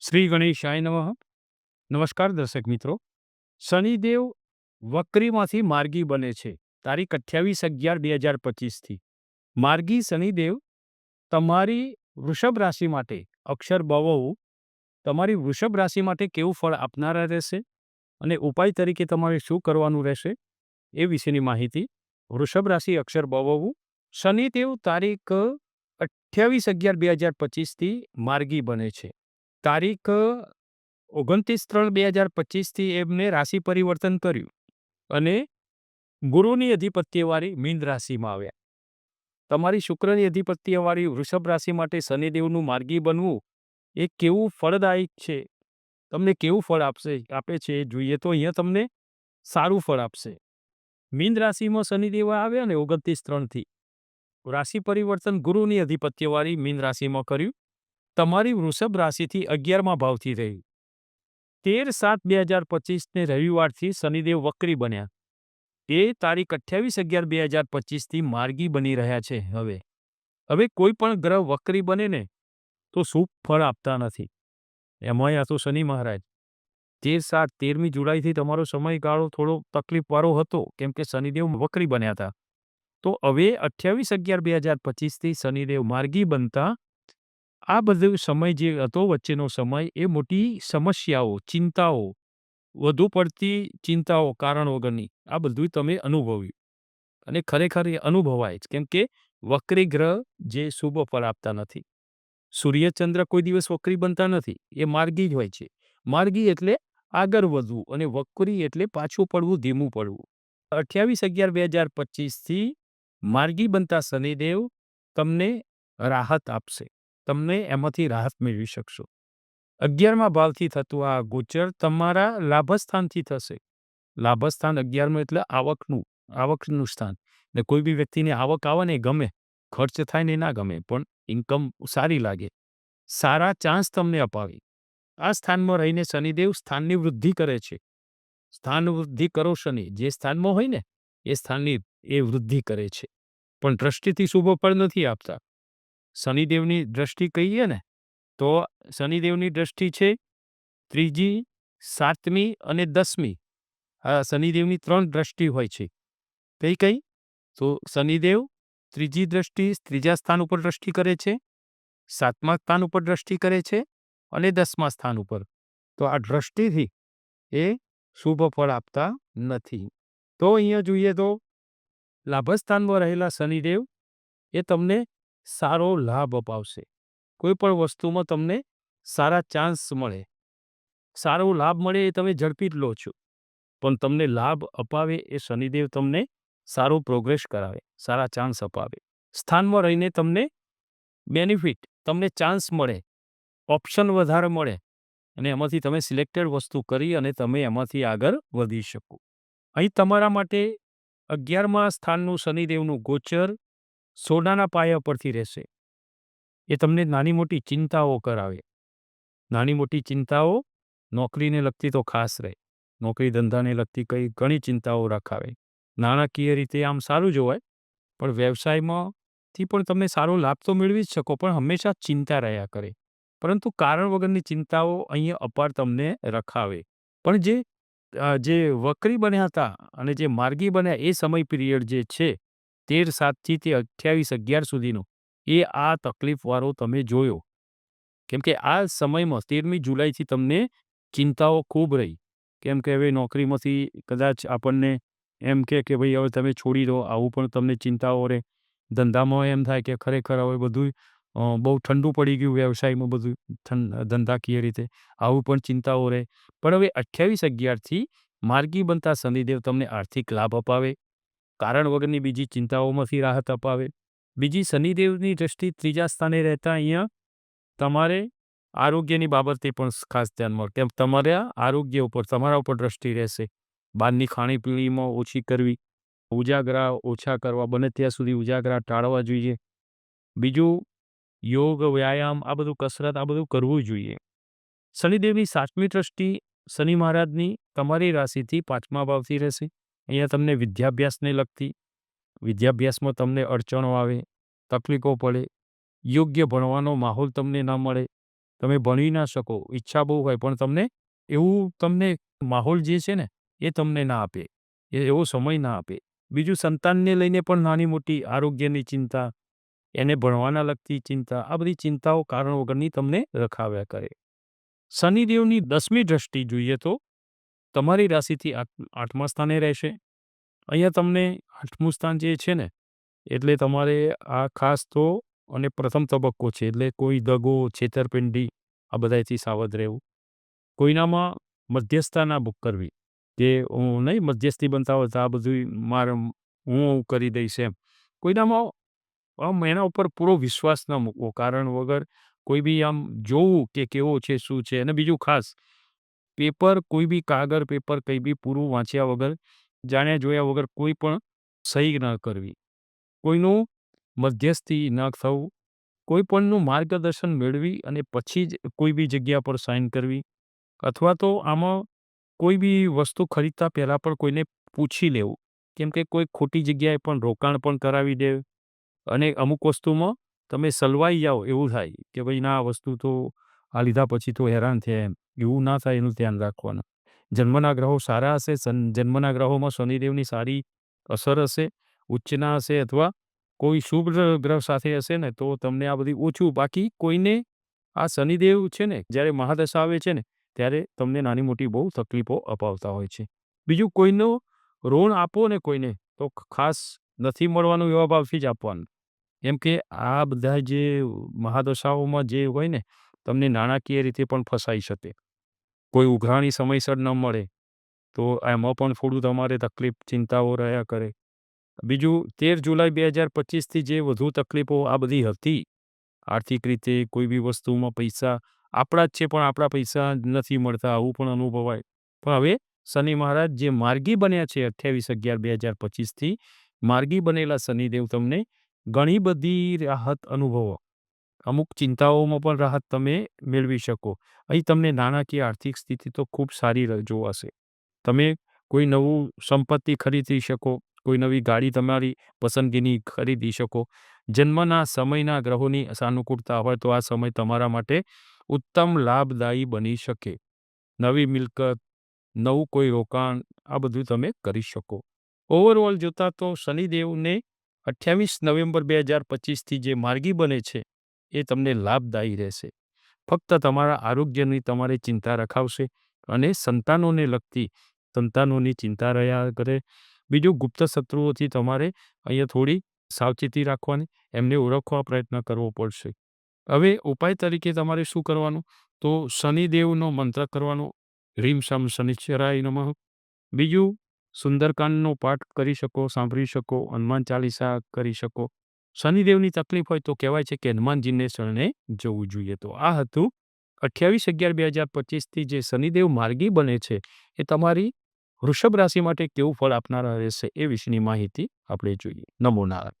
શ્રી ગણેશાય નમઃ. નમસ્કાર દર્શક મિત્રો. શનિદેવ વક્રીમાંથી માર્ગી બને છે. તારીખ અઠ્યાવીસ અગિયાર બે હજાર પચીસથી. માર્ગી શનિદેવ તમારી વૃષભ રાશિ માટે અક્ષર બવુ તમારી વૃષભ રાશિ માટે કેવું ફળ આપનારા રહેશે? અને ઉપાય તરીકે તમારે શું કરવાનું રહેશે? એ વિશેની માહિતી વૃષભ રાશિ અક્ષર બવવું. શનિદેવ તારીખ અઠ્યાવીસ અગિયાર બે હજાર પચીસથી માર્ગી બને છે. તારીખ ઓગણત્રીસ ત્રણ બે હજાર પચીસથી એમને રાશિ પરિવર્તન કર્યું અને ગુરુની અધિપત્યવાળી મીન રાશિમાં આવ્યા. તમારી શુક્રની અધિપત્યવાળી વૃષભ રાશિ માટે શનિદેવનું માર્ગી બનવું એ કેવું ફળદાયક છે? તમને કેવું ફળ આપશે, આપે છે એ જોઈએ તો અહીંયા તમને સારું ફળ આપશે. મીન રાશિમાં શનિદેવ આવ્યા ને ઓગણત્રીસ ત્રણથી રાશિ પરિવર્તન ગુરુની અધિપત્યવાળી મીન રાશિમાં કર્યું તમારી વૃષભ રાશિથી અગિયારમા ભાવથી રહી. તેર સાત બે હજાર પચીસને રવિવારથી શનિદેવ વક્રી બન્યા. એ તારીખ અઠ્યાવીસ અગિયાર બે હજાર પચીસથી માર્ગી બની રહ્યા છે હવે. હવે કોઈ પણ ગ્રહ વક્રી બને ને, તો શુભ ફળ આપતા નથી? એમાંય આ તો શનિ મહારાજ. તેર સાત તેરમી જુલાઈથી તમારો સમયગાળો થોડો તકલીફવાળો હતો, કેમ કે શનિદેવ વક્રી બન્યા હતા. તો હવે અઠ્યાવીસ અગિયાર બે હજાર પચીસથી શનિદેવ માર્ગી બનતા આ બધો સમય જે હતો વચ્ચેનો સમય, એ મોટી સમસ્યાઓ, ચિંતાઓ, વધુ પડતી ચિંતાઓ, કારણ વગરની, આ બધું તમે અનુભવ્યું. અને ખરેખર એ અનુભવાય જ, કેમ કે વક્રી ગ્રહ જે શુભ ફળ આપતા નથી. સૂર્યચંદ્ર કોઈ દિવસ વક્રી બનતા નથી, એ માર્ગી જ હોય છે. માર્ગી એટલે આગળ વધવું અને વક્રી એટલે પાછું પડવું, ધીમું પડવું. અઠ્યાવીસ અગિયાર બે હજાર પચીસથી માર્ગી બનતા શનિદેવ તમને રાહત આપશે. તમને એમાંથી રાહત મેળવી શકશો. અગિયારમા ભાવથી થતું આ ગોચર તમારા લાભસ્થાનથી થશે. લાભસ્થાન અગિયારમું એટલે આવકનું આવકનું સ્થાન. ને કોઈ બી વ્યક્તિને આવક આવે ને ગમે, ખર્ચ થાય ને ના ગમે, પણ ઇન્કમ સારી લાગે. સારા ચાન્સ તમને અપાવે. આ સ્થાનમાં રહીને શનિદેવ સ્થાનની વૃદ્ધિ કરે છે. સ્થાન વૃદ્ધિ કરો શનિ, જે સ્થાનમાં હોય ને, એ સ્થાનની એ વૃદ્ધિ કરે છે. પણ દ્રષ્ટિથી શુભ ફળ નથી આપતા. શનિદેવની દ્રષ્ટિ કહીએ ને, તો શનિદેવની દ્રષ્ટિ છે ત્રીજી, સાતમી અને દસમી. આ શનિદેવની ત્રણ દ્રષ્ટિ હોય છે. કઈ કઈ? તો શનિદેવ ત્રીજી દ્રષ્ટિ ત્રીજા સ્થાન ઉપર દ્રષ્ટિ કરે છે, સાતમા સ્થાન ઉપર દ્રષ્ટિ કરે છે અને દસમા સ્થાન ઉપર. તો આ દ્રષ્ટિથી એ શુભ ફળ આપતા નથી. તો અહીંયા જોઈએ તો લાભસ્થાનમાં રહેલા શનિદેવ એ તમને સારો લાભ અપાવશે. કોઈ પણ વસ્તુમાં તમને સારા ચાન્સ મળે. સારો લાભ મળે એ તમે ઝડપી જ લો છો. પણ તમને લાભ અપાવે એ શનિદેવ તમને સારો પ્રોગ્રેસ કરાવે, સારા ચાન્સ અપાવે. સ્થાનમાં રહીને તમને બેનિફિટ તમને ચાન્સ મળે. ઓપ્શન વધારે મળે. અને એમાંથી તમે સિલેક્ટેડ વસ્તુ કરી અને તમે એમાંથી આગળ વધી શકો. અહીં તમારા માટે અગિયારમા સ્થાનનું શનિદેવનું ગોચર સોનાના પાયા પરથી રહેશે. એ તમને નાની મોટી ચિંતાઓ કરાવે. નાની મોટી ચિંતાઓ નોકરીને લગતી તો ખાસ રહે. નોકરી ધંધાને લગતી કઈ ઘણી ચિંતાઓ રખાવે. નાણાકીય રીતે આમ સારું જોવાય પણ વ્યવસાયમાંથી પણ તમે સારો લાભ તો મેળવી જ શકો, પણ હંમેશા ચિંતા રહ્યા કરે. પરંતુ કારણ વગરની ચિંતાઓ અહીંયા અપાર તમને રખાવે. પણ જે જે વક્રી બન્યા હતા અને જે માર્ગી બન્યા એ સમય પિરિયડ જે છે તેર સાતથી તે અઠ્યાવીસ અગિયાર સુધીનો. એ આ તકલીફવાળો તમે જોયો. કેમ કે આ સમયમાં તેરમી જુલાઈથી તમને ચિંતાઓ ખૂબ રહી. કેમ કે હવે નોકરીમાંથી કદાચ આપણને એમ કે કે ભાઈ હવે તમે છોડી દો, આવું પણ તમને ચિંતાઓ રહે. ધંધામાં એમ થાય કે ખરેખર હવે બધું બહુ ઠંડુ પડી ગયું વ્યવસાયમાં બધું ધંધાકીય રીતે. આવું પણ ચિંતાઓ રહે. પણ હવે અઠ્યાવીસ અગિયારથી માર્ગી બનતા શનિદેવ તમને આર્થિક લાભ અપાવે. કારણ વગરની બીજી ચિંતાઓમાંથી રાહત અપાવે. બીજી શનિદેવની દ્રષ્ટિ ત્રીજા સ્થાને રહેતા અહીંયા તમારે આરોગ્યની બાબતે પણ ખાસ ધ્યાનમાં કેમ તમારા આરોગ્ય ઉપર, તમારા ઉપર દ્રષ્ટિ રહેશે. બહારની ખાણીપીણીમાં ઓછી કરવી, ઉજાગરા ઓછા કરવા, બને ત્યાં સુધી ઉજાગરા ટાળવા જોઈએ. બીજું યોગ, વ્યાયામ, આ બધું કસરત, આ બધું કરવું જોઈએ. શનિદેવની સાતમી દ્રષ્ટિ શનિ મહારાજની તમારી રાશિથી પાંચમા ભાવથી રહેશે. અહીંયા તમને વિદ્યાભ્યાસને લગતી. વિદ્યાભ્યાસમાં તમને અડચણો આવે, તકલીફો પડે, યોગ્ય ભણવાનો માહોલ તમને ના મળે. તમે ભણી ના શકો, ઈચ્છા બહુ હોય, પણ તમને એવું તમને માહોલ જે છે ને, એ તમને ના આપે. એ એવો સમય ના આપે. બીજું સંતાનને લઈને પણ નાની મોટી આરોગ્યની ચિંતા, એને ભણવાના લગતી ચિંતા, આ બધી ચિંતાઓ કારણ વગરની તમને રખાવ્યા કરે. શનિદેવની દસમી દ્રષ્ટિ જોઈએ તો તમારી રાશિથી આઠ- આઠમા સ્થાને રહેશે. અહીંયા તમને આઠમું સ્થાન જે છે ને, એટલે તમારે આ ખાસ તો અને પ્રથમ તબક્કો છે, એટલે કોઈ દગો, છેતરપિંડી, આ બધાથી સાવધ રહેવું. કોઈનામાં મધ્યસ્થતા ના બુક કરવી, કે હું નહીં મધ્યસ્થી બનતા હોય તો આ બધું મારે હું કરી દઈશ એમ. કોઈનામાં આમ એના ઉપર પૂરો વિશ્વાસ ન મૂકવો, કારણ વગર કોઈ બી આમ જોવું કે કેવો છે, શું છે, અને બીજું ખાસ પેપર, કોઈ બી કાગળ પેપર, કંઈ બી પૂરું વાંચ્યા વગર, જાણ્યા જોયા વગર કોઈ પણ સહી ન કરવી. કોઈનું મધ્યસ્થી ન થવું. કોઈ પણનું માર્ગદર્શન મેળવી અને પછી જ કોઈ બી જગ્યા પર સાઇન કરવી. અથવા તો આમાં કોઈ બી વસ્તુ ખરીદતા પહેલાં પણ કોઈને પૂછી લેવું. કેમ કે કોઈ ખોટી જગ્યાએ પણ રોકાણ પણ કરાવી દે. અને અમુક વસ્તુમાં તમે સલવાઈ જાઓ એવું થાય કે ભાઈ ના, આ વસ્તુ તો આ લીધા પછી તો હેરાન થયા એમ. એવું ના થાય એનું ધ્યાન રાખવાનું. જન્મના ગ્રહો સારા હશે જન્મના ગ્રહોમાં શનિદેવની સારી અસર હશે, ઉચ્ચના હશે અથવા કોઈ શુભ ગ્રહ સાથે હશે ને, તો તમને આ બધી ઓછું. બાકી કોઈને આ શનિદેવ છે ને, જ્યારે મહાદશા આવે છે ને, ત્યારે તમને નાની મોટી બહુ તકલીફો અપાવતા હોય છે. બીજું કોઈનો ઋણ આપો ને કોઈને, તો ખાસ નથી મળવાનું એવા ભાવથી જ આપવાનું. કેમ કે આ બધા જે મહાદશાઓમાં જે હોય ને, તમને નાણાકીય રીતે પણ ફસાઈ શકે. કોઈ ઉઘરાણી સમયસર ન મળે, તો એમાં પણ થોડું તમારે તકલીફ, ચિંતાઓ રહ્યા કરે. બીજું, તેર જુલાઈ બે હજાર પચીસથી જે વધુ તકલીફો આ બધી હતી, આર્થિક રીતે, કોઈ બી વસ્તુમાં પૈસા, આપણા જ છે પણ આપણા પૈસા નથી મળતા, આવું પણ અનુભવાય. પણ હવે શનિ મહારાજ જે માર્ગી બન્યા છે અઠ્યાવીસ અગિયાર બે હજાર પચીસથી, માર્ગી બનેલા શનિદેવ તમને ઘણી બધી રાહત અનુભવો. અમુક ચિંતાઓમાં પણ રાહત તમે મેળવી શકો. અહીં તમને નાણાકીય આર્થિક સ્થિતિ તો ખૂબ સારી જોવાશે તમે કોઈ નવું સંપત્તિ ખરીદી શકો, કોઈ નવી ગાડી તમારી પસંદગીની ખરીદી શકો. જન્મના સમયના ગ્રહોની સાનુકૂળતા હોય તો આ સમય તમારા માટે ઉત્તમ લાભદાયી બની શકે. નવી મિલકત, નવું કોઈ રોકાણ, આ બધું તમે કરી શકો. ઓવરઓલ જોતા તો શનિદેવને અઠ્યાવીસ નવેમ્બર બે હજાર પચીસથી જે માર્ગી બને છે એ તમને લાભદાયી રહેશે. ફક્ત તમારા આરોગ્યની તમારે ચિંતા રખાવશે અને સંતાનોને લગતી સંતાનોની ચિંતા રહ્યા કરે. બીજું ગુપ્ત શત્રુઓથી તમારે અહીંયા થોડી સાવચેતી રાખવાની, એમને ઓળખવા પ્રયત્ન કરવો પડશે. હવે ઉપાય તરીકે તમારે શું કરવાનું? તો શનિદેવનો મંત્ર કરવાનો. રીમ શમ શનિશ્ચરાય નમઃ. બીજું, સુંદરકાંડનો પાઠ કરી શકો, સાંભળી શકો, હનુમાન ચાલીસા કરી શકો. શનિદેવની તકલીફ હોય તો કહેવાય છે કે હનુમાનજીને શરણે જવું જોઈએ. તો આ હતું અઠ્યાવીસ અગિયાર બે હજાર પચીસથી જે શનિદેવ માર્ગી બને છે, એ તમારી વૃષભ રાશિ માટે કેવું ફળ આપનારા રહેશે એ વિશેની માહિતી આપણે જોઈએ. નમો નારાયણ.